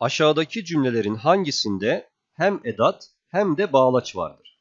Aşağıdaki cümlelerin hangisinde hem edat hem de bağlaç vardır?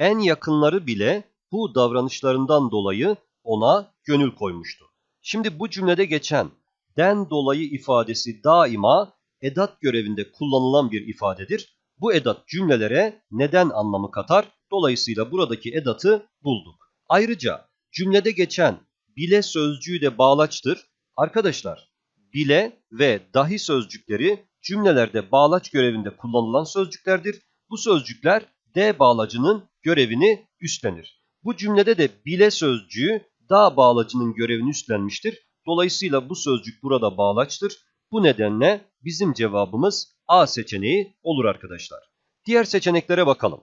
En yakınları bile bu davranışlarından dolayı ona gönül koymuştu. Şimdi bu cümlede geçen den dolayı ifadesi daima edat görevinde kullanılan bir ifadedir. Bu edat cümlelere neden anlamı katar. Dolayısıyla buradaki edatı bulduk. Ayrıca cümlede geçen bile sözcüğü de bağlaçtır. Arkadaşlar bile ve dahi sözcükleri cümlelerde bağlaç görevinde kullanılan sözcüklerdir. Bu sözcükler D bağlacının görevini üstlenir. Bu cümlede de bile sözcüğü da bağlacının görevini üstlenmiştir. Dolayısıyla bu sözcük burada bağlaçtır. Bu nedenle bizim cevabımız A seçeneği olur arkadaşlar. Diğer seçeneklere bakalım.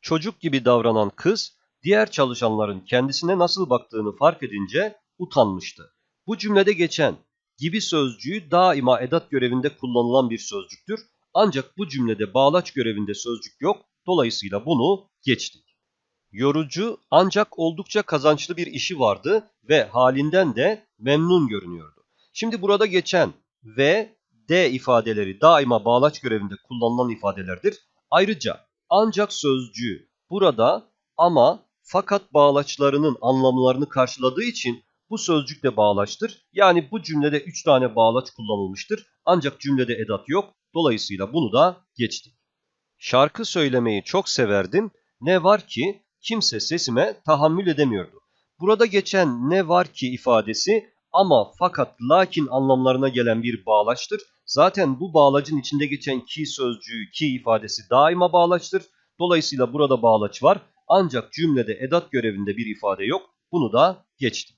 Çocuk gibi davranan kız diğer çalışanların kendisine nasıl baktığını fark edince utanmıştı. Bu cümlede geçen gibi sözcüğü daima edat görevinde kullanılan bir sözcüktür. Ancak bu cümlede bağlaç görevinde sözcük yok. Dolayısıyla bunu geçtik. Yorucu ancak oldukça kazançlı bir işi vardı ve halinden de memnun görünüyordu. Şimdi burada geçen ve D ifadeleri daima bağlaç görevinde kullanılan ifadelerdir. Ayrıca ancak sözcüğü burada ama fakat bağlaçlarının anlamlarını karşıladığı için bu sözcük de bağlaçtır. Yani bu cümlede 3 tane bağlaç kullanılmıştır. Ancak cümlede edat yok. Dolayısıyla bunu da geçtik. Şarkı söylemeyi çok severdim. Ne var ki kimse sesime tahammül edemiyordu. Burada geçen ne var ki ifadesi ama fakat lakin anlamlarına gelen bir bağlaçtır. Zaten bu bağlacın içinde geçen ki sözcüğü ki ifadesi daima bağlaçtır. Dolayısıyla burada bağlaç var. Ancak cümlede edat görevinde bir ifade yok. Bunu da geçtik.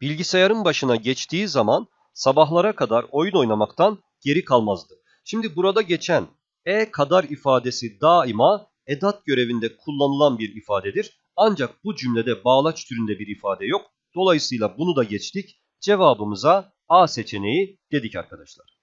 Bilgisayarın başına geçtiği zaman sabahlara kadar oyun oynamaktan geri kalmazdı. Şimdi burada geçen e kadar ifadesi daima edat görevinde kullanılan bir ifadedir. Ancak bu cümlede bağlaç türünde bir ifade yok. Dolayısıyla bunu da geçtik. Cevabımıza A seçeneği dedik arkadaşlar.